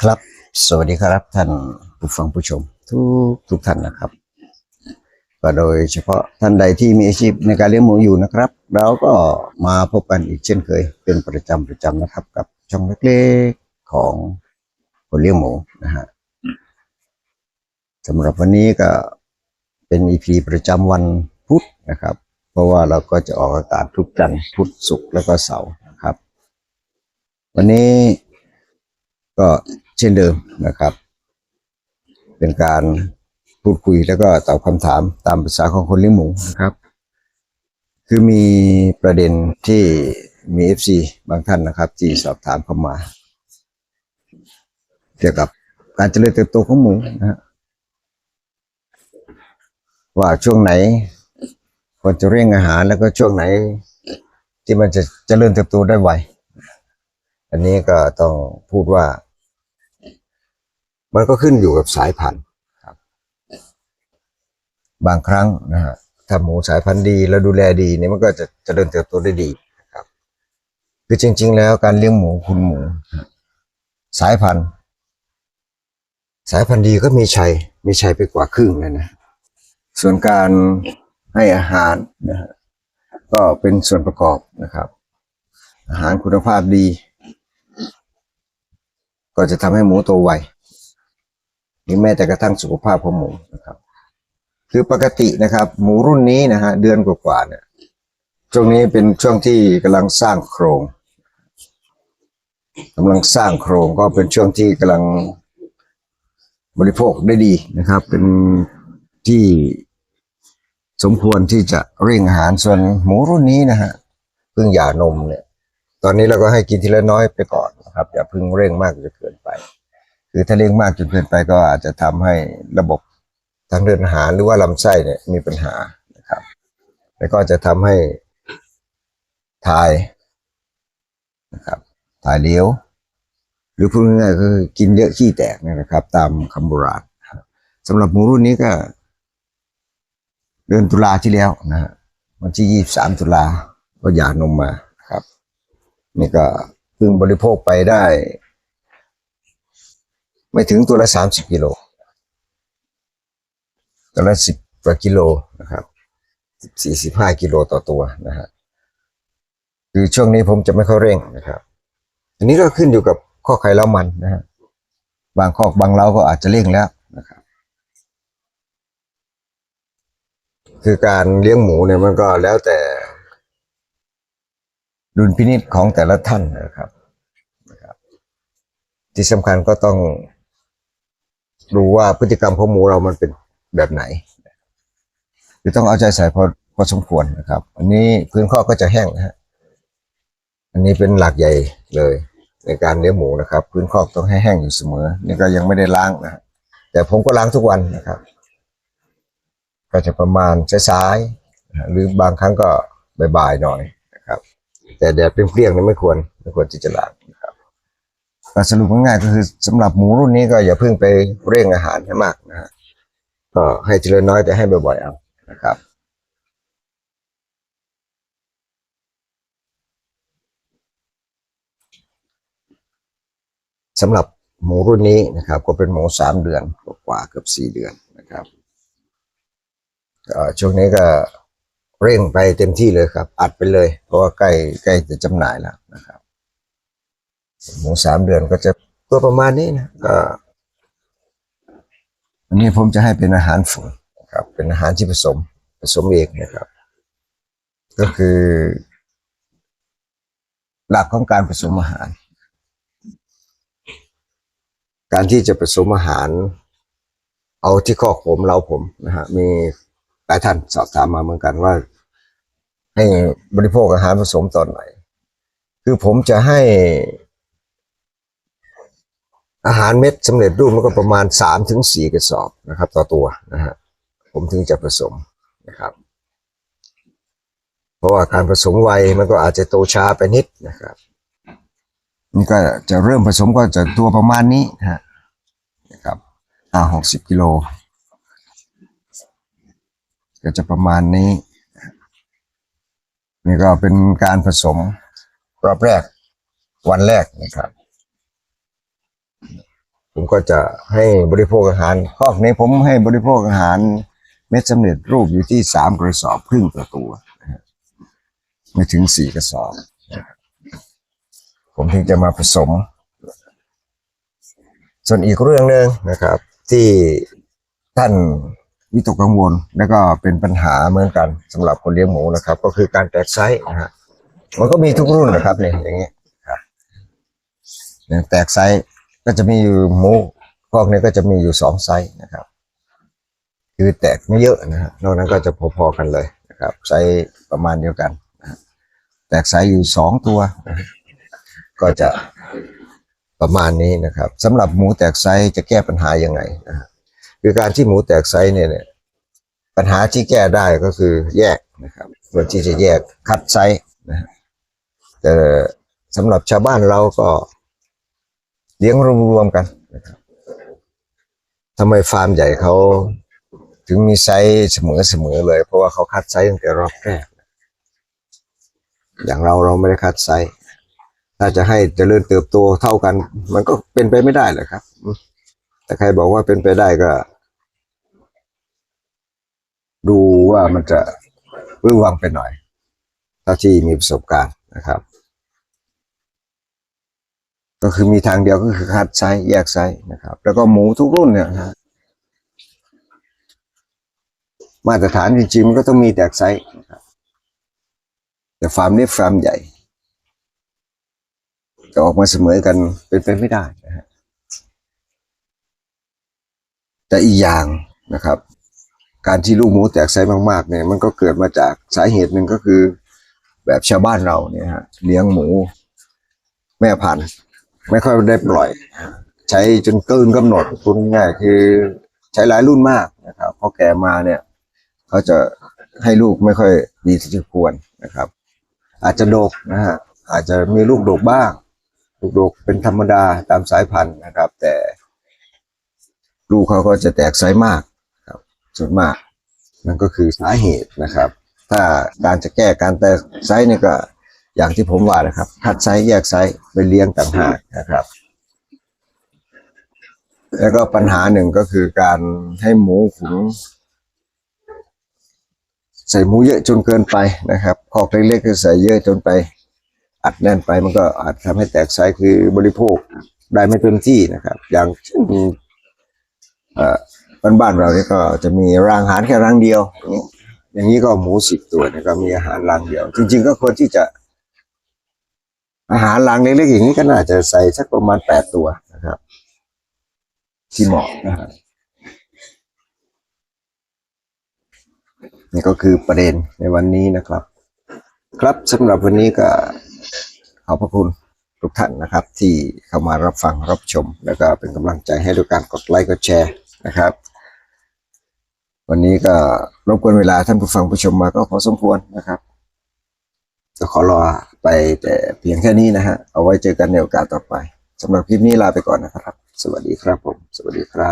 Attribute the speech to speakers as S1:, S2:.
S1: ครับ สวัสดีครับท่านผู้ฟังผู้ชม ทุกทุกท่านนะครับ ก็โดยเฉพาะท่านใดที่มีอาชีพในการเลี้ยงหมูอยู่นะครับ เราก็มาพบกันอีกเช่นเคย เป็นประจำประจำนะครับ กับช่องเล็กๆของคนเลี้ยงหมูนะฮะสำหรับวันนี้ก็เป็นอีพีประจำวันพุธนะครับ เพราะว่าเราก็จะออกอากาศทุกจันทร์พุธศุกร์แล้วก็เสาร์นะครับ วันนี้ ก็เช่นเดิมนะครับ เป็นการพูดคุยแล้วก็ตอบคำถามตามภาษาของคนเลี้ยงหมูนะครับ คือมีประเด็นที่มีเอฟซีบางท่านนะครับ ที่สอบถามเข้ามา เกี่ยวกับการเจริญเติบโตของหมูนะฮะว่าช่วงไหนควรจะเร่งอาหารแล้วก็ช่วงไหนที่มันจะเจริญเติบโตได้ไว อันนี้ก็ต้องพูดว่า มันก็ขึ้นอยู่กับสายพันธุ์ครับ บางครั้งนะฮะถ้าหมูสายพันธุ์ดีแล้วดูแลดีเนี่ยมันก็จะเจริญเติบโตได้ดีนะครับ คือจริง ๆ แล้วการเลี้ยงหมูคุณหมู สายพันธุ์ สายพันธุ์ดีก็มีชัย มีชัยไปกว่าครึ่งเลยนะส่วนการให้อาหารนะฮะก็เป็นส่วนประกอบนะครับ อาหารคุณภาพดี ก็จะทำให้หมูโตไวหรือแม้แต่กระทั่งสุขภาพของหมูนะครับ คือปกตินะครับ หมูรุ่นนี้นะฮะเดือนกว่าๆเนี่ยช่วงนี้เป็นช่วงที่กำลังสร้างโครงกำลังสร้างโครงก็เป็นช่วงที่กำลังบริโภคได้ดีนะครับ เป็นที่สมควรที่จะเร่งอาหารส่วนหมูรุ่นนี้นะฮะเพิ่งหย่านมเนี่ย ตอนนี้เราก็ให้กินทีละน้อยไปก่อนนะครับ อย่าพิ่งเร่งมากจนเกินไป คือถ้าเร่งมากจนเกินไปก็อาจจะทำให้ระบบทางเดินอาหารหรือว่าลำไส้เนี่ยมีปัญหานะครับ แล้วก็จะทำให้ถ่ายนะครับถ่ายเลี้ยว หรือพูดง่ายๆก็คือกินเยอะขี้แตกเนี่ยนะครับ ตามคำโบราณสำหรับหมูรุ่นนี้ก็ เดือนตุลาที่แล้วนะฮะวันที่ยี่สามตุลาก็หย่านมมา นี่ก็เพิ่งบริโภคไปได้ ไม่ถึงตัวละสามสิบกิโลตัวละสิบกว่ากิโลนะครับสี่สิบห้ากิโลต่อตัวนะฮะคือช่วงนี้ผมจะไม่ค่อยเร่งนะครับ อันนี้ก็ขึ้นอยู่กับข้อไข่เล้ามันนะฮะบางข้อบางเล้าก็อาจจะเร่งแล้วนะครับ คือการเลี้ยงหมูเนี่ยมันก็แล้วแต่ ดุลพินิจของแต่ละท่านนะครับ ที่สำคัญก็ต้องดูว่าพฤติกรรมของหมูเรามันเป็นแบบไหนคือต้องเอาใจใส่พอพอสมควรนะครับ อันนี้พื้นข้อก็จะแห้งนะฮะอันนี้เป็นหลักใหญ่เลย ในการเลี้ยงหมูนะครับ พื้นคอต้องให้แห้งอยู่เสมอ นี่ก็ยังไม่ได้ล้างนะแต่ผมก็ล้างทุกวันนะครับ ก็จะประมาณสายๆหรือบางครั้งก็บ่ายๆหน่อย แต่แดดเปรี้ยงๆนี่ไม่ควรไม่ควรที่จะล้างนะครับสรุปง่ายๆก็คือสำหรับหมูรุ่นนี้ก็อย่าเพิ่งไปเร่งอาหารให้มากนะฮะก็ให้เจริญน้อยแต่ให้บ่อยๆเอานะครับสำหรับหมูรุ่นนี้นะครับ ก็เป็นหมูสามเดือนกว่าเกือบสี่เดือนนะครับช่วงนี้ก็ เร่งไปเต็มที่เลยครับ อัดไปเลย เพราะว่าใกล้ใกล้จะจำหน่ายแล้วนะครับ หมูสามเดือนก็จะตัวประมาณนี้นะก็อันนี้ผมจะให้เป็นอาหารฝูงนะครับ เป็นอาหารที่ผสมผสมเองนะครับ ก็คือ หลักของการผสมอาหาร การที่จะผสมอาหาร เอาที่ข้อผมเราผมนะฮะมีหลายท่านสอบถามมาเหมือนกันว่า ให้บริโภคอาหารผสมตอนไหน คือผมจะให้ อาหารเม็ดสำเร็จรูปมันก็ประมาณสามถึงสี่กระสอบนะครับ ต่อตัวนะฮะผมถึงจะผสมนะครับ เพราะว่าการผสมไวมันก็อาจจะโตช้าไปนิดนะครับนี่ก็จะเริ่มผสมก็จะตัวประมาณนี้นะฮะนะครับอ่าหกสิบกิโลก็จะประมาณนี้ นี่ก็เป็นการผสมรอบแรกวันแรกนะครับ ผมก็จะให้บริโภคอาหารคอกนี้ผมให้บริโภคอาหารเม็ดสำเร็จรูปอยู่ที่สามกระสอบครึ่งต่อตัวไม่ถึงสี่กระสอบนะครับผมถึงจะมาผสม ส่วนอีกเรื่องหนึ่งนะครับ ที่ท่าน วิตกกังวล แล้วก็เป็นปัญหาเหมือนกันสำหรับคนเลี้ยงหมูนะครับ ก็คือการแตกไซส์นะฮะมันก็มีทุกรุ่นนะครับเนี่ยอย่างเงี้ยแตกไซส์ก็จะมีอยู่หมูพวกนี้ก็จะมีอยู่สองไซส์นะครับ คือแตกไม่เยอะนะฮะนอกนั้นก็จะพอๆกันเลยนะครับ ไซส์ประมาณเดียวกันนะแตกไซส์อยู่สองตัวนะก็จะประมาณนี้นะครับสำหรับหมูแตกไซส์จะแก้ปัญหายังไงนะฮะ คือการที่หมูแตกไซส์เนี่ยเนี่ย ปัญหาที่แก้ได้ก็คือแยกนะครับเพื่อที่จะแยกคัดไซส์นะแต่สำหรับชาวบ้านเราก็เลี้ยงรวมๆกันนะครับทำไมฟาร์มใหญ่เขาถึงมีไซส์เสมอเสมอเลย เพราะว่าเขาคัดไซส์ตั้งแต่รอบแรกอย่างเราเราไม่ได้คัดไซส์ถ้าจะให้จเจริญเติบโตเท่ากัน มันก็เป็นไปไม่ได้เลยครับ อืมแต่ใครบอกว่าเป็นไปได้ก็ ดูว่ามันจะเบื้อวังไปหน่อยเท่าที่มีประสบการณ์นะครับ ก็คือมีทางเดียวก็คือคัดไซส์แยกไซส์นะครับ แล้วก็หมูทุกรุ่นเนี่ยนะมาตรฐานจริงๆมันก็ต้องมีแตกไซส์แต่ฟาร์มนี้ฟาร์มใหญ่จะออกมาเสมอกันเป็นไปไม่ได้นะฮะ แต่อีกอย่างนะครับ การที่ลูกหมูแตกไซมากๆเนี่ยมันก็เกิดมาจากสาเหตุหนึ่งก็คือ แบบชาวบ้านเราเนี่ยฮะเลี้ยงหมู แม่พันธุ์ไม่ค่อยได้ปล่อย ใช้จนเกินกำหนดพูดง่ายๆคือใช้หลายรุ่นมากนะครับพอแก่มาเนี่ยเขาจะให้ลูกไม่ค่อยดีที่ควรนะครับ อาจจะดกนะฮะอาจจะมีลูกดกบ้าง ลูกดกเป็นธรรมดาตามสายพันธุ์นะครับ แต่ ลูกเขาก็จะแตกไซส์มากครับส่วนมากนั่นก็คือสาเหตุนะครับ ถ้าการจะแก้การแตกไซส์นี่ก็อย่างที่ผมว่านะครับคัดไซส์แยกไซส์ไปเลี้ยงต่างหากนะครับ แล้วก็ปัญหาหนึ่งก็คือการให้หมูขุนใส่หมูเยอะจนเกินไปนะครับคอกเล็กๆก็ใส่เยอะจนไป อัดแน่นไปมันก็อาจทำให้แตกไซส์คือบริโภคได้ไม่เต็มที่นะครับ อย่างเช่น บ้านๆเราเนี่ยก็จะมีรางอาหารแค่รางเดียว อย่างนี้ก็หมูสิบตัวเนี่ยก็มีอาหารรางเดียว จริง ๆ ก็ควรที่จะ อาหารรางเล็กๆอย่างนี้ก็น่าจะใส่สักประมาณแปดตัวนะครับ ที่เหมาะนะครับนี่ก็คือประเด็นในวันนี้นะครับ ครับสำหรับวันนี้ก็ขอบพระคุณทุกท่านนะครับ ที่เข้ามารับฟังรับชม แล้วก็เป็นกำลังใจให้ด้วยการกดไลค์กดแชร์ นะครับ วันนี้ก็รบกวนเวลาท่านผู้ฟังผู้ชมมาก็พอสมควรนะครับก็ขอรอไปแต่เพียงแค่นี้นะฮะ เอาไว้เจอกันในโอกาสต่อไปสำหรับคลิปนี้ลาไปก่อนนะครับ สวัสดีครับผม สวัสดีครับ